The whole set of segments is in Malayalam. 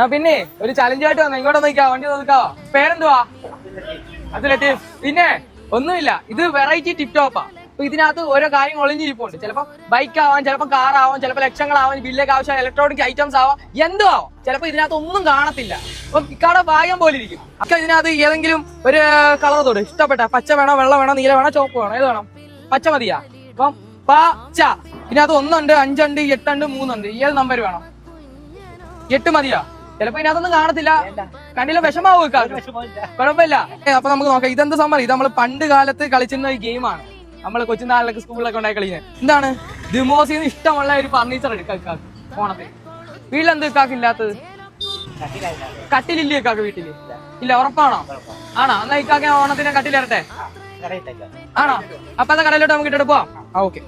ആ പിന്നെ ഒരു ചലഞ്ചായിട്ട് വന്ന? ഇങ്ങോട്ട് നോക്കാ വണ്ടി നോക്കാവോ പേരെന്തുവാ? അത് ലത്തീഫ്. പിന്നെ ഒന്നുമില്ല. ഇത് വെറൈറ്റി ടിപ് ടോപ്പാ അപ്പൊ ഇതിനകത്ത് ഓരോ കാര്യം ഒളിഞ്ഞിരിപ്പുണ്ട്. ചിലപ്പോ ബൈക്ക് ആവാം ചിലപ്പോ കാർ ആവാം ചിലപ്പോ ലക്ഷങ്ങളാവാം ബില്ലേക്ക് ആവശ്യം ഇലക്ട്രോണിക് ഐറ്റംസ് ആവാം. എന്തോ ആവാം ചിലപ്പോ ഇതിനകത്ത് ഒന്നും കാണത്തില്ല. അപ്പൊ ഇക്കാടെ ഭാഗ്യം പോലെ ഇരിക്കും. അക്ക ഇതിനകത്ത് ഏതെങ്കിലും ഒരു കളർ തോട്. ഇഷ്ടപ്പെട്ട പച്ച വേണോ വെള്ളം വേണോ നീല വേണോ ചോപ്പ് വേണോ ഏത് വേണം? പച്ച മതിയാ. അപ്പം പച്ച. ഇതിനകത്ത് ഒന്നുണ്ട് അഞ്ചുണ്ട് എട്ടുണ്ട് മൂന്നുണ്ട്. ഏത് നമ്പർ വേണം? എട്ട് മതിയാ? ചിലപ്പോ ഇതിനകത്തൊന്നും കാണത്തില്ല. കണ്ടില്ല വിഷമാവും. കുഴപ്പമില്ല. അപ്പൊ നമുക്ക് നോക്കാം. ഇതെന്ത് സംഭവം ഇത് നമ്മൾ പണ്ട് കാലത്ത് കളിച്ചിരുന്ന ഒരു ഗെയിമാണ് നമ്മൾ കൊച്ചുനാളിലൊക്കെ സ്കൂളിലൊക്കെ ഉണ്ടായി കളിക്കുന്നത്. എന്താണ്? ദിമോസിന്ന് ഇഷ്ടമുള്ള ഒരു ഫർണിച്ചർ എടുക്കാം ഇക്കാക്ക് ഓണത്തിന് വീട്ടിലെന്ത് ഇക്കാക്ക് ഇല്ലാത്തത്? കട്ടിലില്ലേ ഇക്കാക്ക് വീട്ടിൽ? ഇല്ല ഉറപ്പാണോ? ആണോ? എന്നാ ഇക്കാക്ക് ഞാൻ ഓണത്തിന് കട്ടിലിരട്ടെ ആണോ? അപ്പൊ കടയിലോട്ട് നമുക്ക് ഇട്ടെടുപ്പോ ആ ഓക്കെ.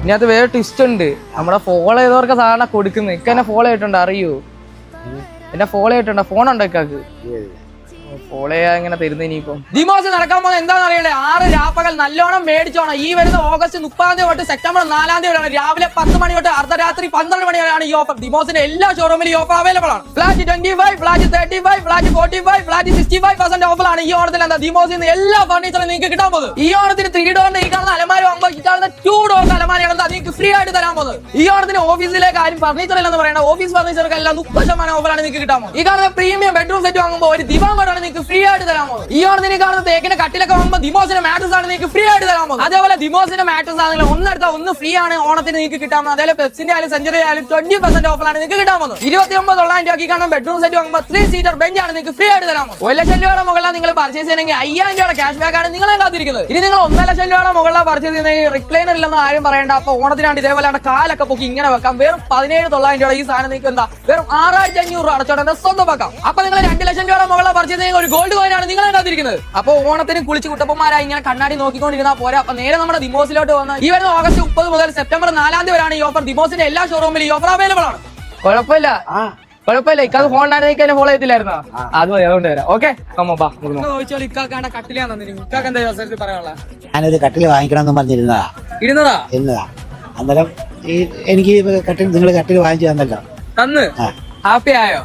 ചൂടിൽ അത് വേറെ ട്വിസ്റ്റ് ഉണ്ട്. നമ്മളെ ഫോളോ ചെയ്തവർക്ക് സാധാരണ കൊടുക്കുന്നത്. ഇക്ക എന്നെ ഫോളോ ചെയ്തിട്ടുണ്ട്? അറിയോ? എന്നെ ഫോളോ ചെയ്തിട്ടുണ്ട്? ഫോൺ ഉണ്ടോ ഇക്കാക്ക്? ഫോളോ ചെയ്യാൻ ഇങ്ങനെ തരുന്ന ഇനിയിപ്പം. ഡിമോസ് നടക്കാൻ പോകുന്നത് എന്താണെന്ന് അറിയണ്ടേ ആറ് രാപ്പകൽ നല്ലോണം മേടിച്ചോണം. ഈ വരുന്ന ഓഗസ്റ്റ് മുപ്പതാം തീയതി തൊട്ട് സെപ്റ്റംബർ നാലാം തീയതി വരെയാണ്. രാവിലെ പത്ത് മണി തൊട്ട് അർദ്ധരാത്രി പന്ത്രണ്ട് മണി വരെയാണ് ഈ ഓഫർ ഡിമോസിന്റെ എല്ലാ ഷോറൂമിലും ഈ ഓഫർ അവൈലബിൾ ആണ്. Flat twenty five flat thirty five flat forty five flat sixty five percent ഓഫറാണ് ഈ ഓണത്തിൽ എന്താ? നിന്ന് എല്ലാ ഫർണിച്ചറും നിങ്ങൾക്ക് കിട്ടാൻ പോകുന്നത്. ഈ ഓണത്തിന് ത്രീ ഡോറിന്റെ ഈ കാണുന്ന അലമാര കാണുന്ന ടൂ ഡോർ അലമാരയാണ് നിങ്ങൾക്ക് ഫ്രീ ആയിട്ട് തരാൻ പോകുന്നത്. ഈ ഓണത്തിന് ഓഫീസിലെ കാര്യം ഫർണിച്ചർ ഇല്ലെന്ന് പറയുന്നത് ഓഫീസ് ഫർണിച്ചർക്ക് എല്ലാം മുപ്പത് ശതമാനം ഓഫറാണ് നിങ്ങൾക്ക് കിട്ടാൻ പോകുന്നത്. ഈ കാണുന്ന പ്രീമിയം ബെഡ്റൂം സെറ്റ് വാങ്ങുമ്പോൾ ഒരു ദിവാൻ കോഡാണ് നിങ്ങൾക്ക് ഫ്രീ ആയിട്ട് തരാൻ പോകുന്നത്. ഈ ഓണത്തിന് കാണുന്ന തേക്കിന്റെ കട്ടിലൊക്കെ വാങ്ങുമ്പോൾ ദിമോസിന്റെ മാട്രസ് ആണ് നിങ്ങൾക്ക് ഫ്രീ ആയിട്ട് തരാൻ പോകുന്നത്. അതേപോലെ ദിമോസിന്റെ മാട്രസ് ആണെങ്കിൽ ഒന്നെടുത്താൽ ഒന്ന് ഫ്രീ ആണ് ഓണത്തിന് നിങ്ങൾക്ക് കിട്ടാൻ പോകുന്നത്. അതേപോലെ പെപ്സിന്റെ ആയാലും സെഞ്ചുറി ആയാലും ട്വന്റി പെർസെന്റ് ഓഫറാണ് നിങ്ങൾക്ക് കിട്ടാൻ പോകുന്നത്. ഇരുപത്തി ഒമ്പത് തൊള്ളായിരം രൂപയ്ക്ക് കാണുന്ന ബെഡ്റൂം സെറ്റ് വാങ്ങുമ്പോൾ ത്രീ സീറ്റർ ബെഞ്ച് ആണ് നിങ്ങൾക്ക് ഫ്രീ ആയിട്ട് തരാൻ പോകുന്നത്. ഒരു ലക്ഷം രൂപയുടെ മുകളിലാണ് നിങ്ങൾ പർച്ചേസ് ചെയ്യണമെങ്കിൽ അയ്യായിരം രൂപയുടെ ക്യാഷ് ബാക്ക് ആണ് നിങ്ങളെ കാത്തിരിക്കുന്നത്. ഇനി നിങ്ങൾ ഒന്നര ലക്ഷം രൂപയുടെ മുകളിലാണ് പർച്ചേസ് ചെയ്യുന്നത് റിക്ലൈനർ ഇല്ലെന്ന് ആരും പറയണ്ട. അപ്പൊ ഓണത്തിനാണ്ട് ഇതേപോലെ കാലൊക്കെ പൊക്കി ഇങ്ങനെ വെക്കാം. വെറും പതിനേഴ് തൊള്ളായിരം രൂപ ഈ സാധനം നിങ്ങൾക്ക് എന്താ? വെറും ആറായിരത്തി അഞ്ഞൂറ് രൂപ അടച്ചോട്ടെ സ്വന്തം വെക്കാം അപ്പൊ നിങ്ങൾ രണ്ട് ലക്ഷം രൂപയുടെ മുകളിൽ പറിച്ചത് ചെയ്യുന്ന ഒരു ഗോൾഡ് കോയിനാണ് നിങ്ങൾ നിങ്ങളെ കാത്തിരിക്കുന്നത് അപ്പൊ ഓണത്തിന് കുളിച്ച് കുട്ടപ്പന്മാരായി ഇങ്ങനെ കണ്ണാടി നോക്കിക്കൊണ്ടിരുന്നാൽ പോരെ. അപ്പൊ നേരെ നമ്മുടെ ദിമോസിലോട്ട് വന്ന് ഈ വരുന്ന ഓഗസ്റ്റ് മുപ്പത് മുതൽ സെപ്റ്റംബർ നാലാം തീയതി വരെയാണ് ഈ ഓഫർ ദിമോസിന്റെ എല്ലാ ഷോറൂമിലും ഈ ഓഫർ അവൈലബിൾ ആണ്. കുഴപ്പമില്ല. കുഴപ്പമില്ല. ഇക്കാത് ഫോൺ ഉണ്ടായിരുന്നെങ്കിൽ എന്നെ ഫോളോ ചെയ്തില്ലായിരുന്നോ? അത് മതി അതുകൊണ്ട് വരാം. ഓക്കെ അമ്മ ബാ ചോദിച്ചോളൂ ഇക്കാക്കാണ്ട കട്ടിലാന്ന് തന്നിരിക്കും ഇക്കാക്ക് എന്താ അവസരത്തിൽ പറയാനുള്ള? ഞാനൊരു കട്ടിൽ വാങ്ങിക്കണമെന്ന് പറഞ്ഞിരുന്നതാ. ഇരുന്നതാ? ഇരുന്നതാ. അന്നേരം ഈ എനിക്ക് കട്ടിൽ നിങ്ങൾ കട്ടിൽ വാങ്ങിച്ചു തന്നല്ലോ. തന്ന്? ഹാപ്പി ആയോ.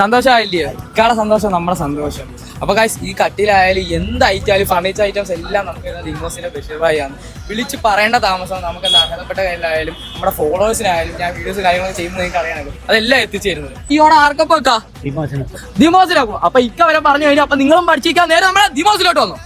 സന്തോഷമായില്ലയോ? ഇക്കാടെ സന്തോഷം നമ്മുടെ സന്തോഷം. അപ്പൊ ഗൈസ് ഈ കട്ടിലായാലും എന്ത് ഐറ്റാലും ആയാലും ഫർണിച്ചർ ഐറ്റംസ് എല്ലാം നമുക്ക് ലിങ്കോസിന്റെ ബഷീർഭായി ആണ് വിളിച്ച് പറയേണ്ട താമസം നമുക്ക് എന്താ? അർഹതപ്പെട്ട കയ്യിലായാലും നമ്മുടെ ഫോളോവേഴ്സിനായാലും ഞാൻ വീഡിയോസ് കാര്യങ്ങളൊക്കെ ചെയ്യുന്നത് നിങ്ങൾക്ക് അറിയാനല്ലോ അതെല്ലാം എത്തിച്ചേരുന്നത്. ഈ ഓണം ആർക്കപ്പോ ദിമോസിലാക്കും അപ്പൊ ഇക്ക വരെ പറഞ്ഞു കഴിഞ്ഞാൽ അപ്പൊ നിങ്ങളും പഠിച്ചിരിക്കാൻ നേരെ നമ്മളെ ദിമോസിലോട്ട് വന്നു.